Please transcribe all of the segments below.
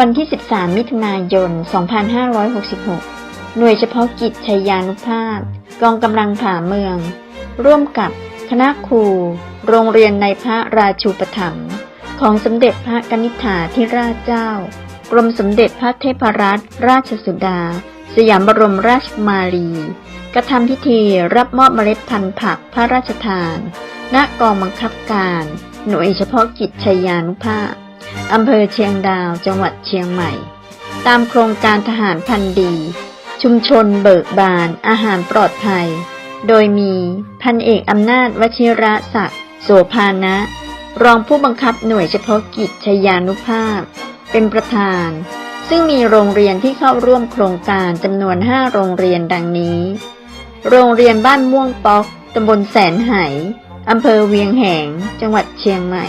วันที่ 13 มิถุนายน 2566 หน่วยเฉพาะกิจชัยยานุภาพ กองกำลังผ่าเมือง ร่วมกับคณะครู โรงเรียนในพระราชูปถัมภ์ของสมเด็จพระกนิษฐาธิราชเจ้า กรมสมเด็จพระเทพรัตนราชสุดา สยามบรมราชมารี กระทำพิธีรับมอบเมล็ดพันธุ์ผักพระราชทาน ณ กองบังคับการ หน่วยเฉพาะกิจชัยยานุภาพ อำเภอเชียงดาว จังหวัดเชียงใหม่ ตามโครงการทหารพันธ์ดี ชุมชนเบิกบาน อาหารปลอดภัย โดยมีพันเอกอำนาจวชิระศักดิ์โสภานะ รองผู้บังคับหน่วยเฉพาะกิจชยยานุภาพ เป็นประธาน ซึ่งมีโรงเรียนที่เข้าร่วมโครงการจำนวน 5 โรงเรียนดังนี้ โรงเรียนบ้านม่วงป๊อกตำบลแสนไหอำเภอเวียงแหง จังหวัดเชียงใหม่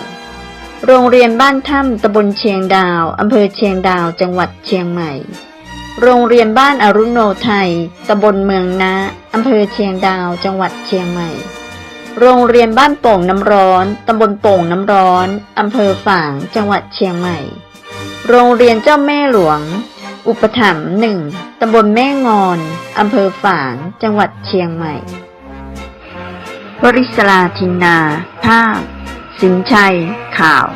โรงเรียนบ้านถ้ำตำบลเชียงดาว อำเภอเชียงดาว จังหวัดเชียงใหม่ โรงเรียนบ้านอรุโนไทยตำบลเมืองนะอำเภอเชียงดาว จังหวัดเชียงใหม่ โรงเรียนบ้านโป่งน้ำร้อนตำบลโป่งน้ำร้อนอำเภอฝาง จังหวัดเชียงใหม่ โรงเรียนเจ้าแม่หลวง อุปถัมภ์หนึ่งตำบลแม่งอนอำเภอฝาง จังหวัดเชียงใหม่วริศราทินนาภาพสินชัย ข่าว